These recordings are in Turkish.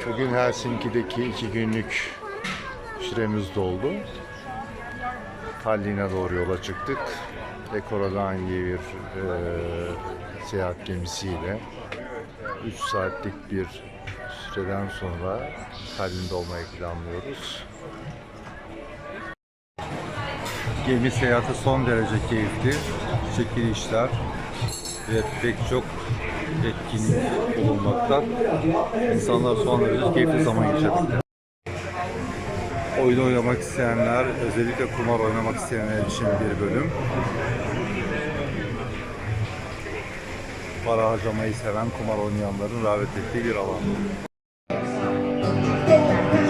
Bugün Helsinki'deki iki günlük süremiz doldu. Tallinn'e doğru yola çıktık. Ekoradan diye bir e, seyahat gemisiyle 3 saatlik bir süreden sonra Tallinn'de olmayı planlıyoruz. Gemi seyahati son derece keyifli. Çekilişler ve pek çok etkinlik bulunmakta. İnsanlar son derece keyifli zaman geçirdikler. Oyun oynamak isteyenler, özellikle kumar oynamak isteyenler için bir bölüm. Para harcamayı seven kumar oynayanların rağbet ettiği bir alan.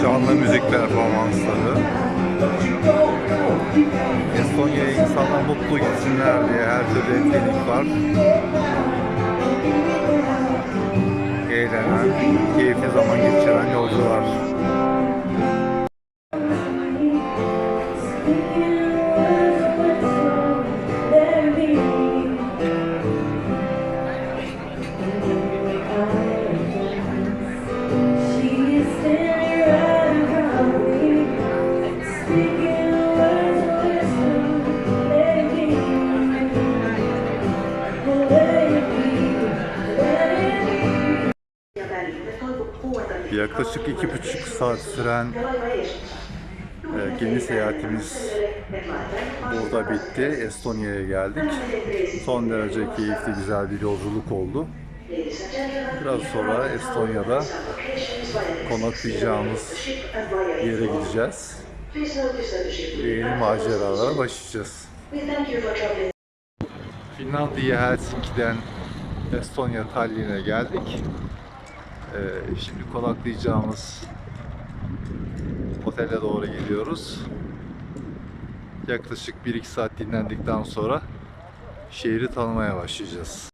Canlı müzik performansları. Estonya'ya insanlar mutlu gitsinler diye her türlü etkinlik var. Eğlenen, keyifli zaman geçiren yolcular. Yaklaşık iki buçuk saat süren e, gemi seyahatimiz burada bitti. Estonya'ya geldik. Son derece keyifli, güzel bir yolculuk oldu. Biraz sonra Estonya'da konaklayacağımız yere gideceğiz. Ve yeni maceralara başlayacağız. Finlandiya Helsinki'den Estonya Tallinn'e geldik. Ee, şimdi konaklayacağımız otele doğru gidiyoruz. Yaklaşık 1-2 saat dinlendikten sonra şehri tanımaya başlayacağız.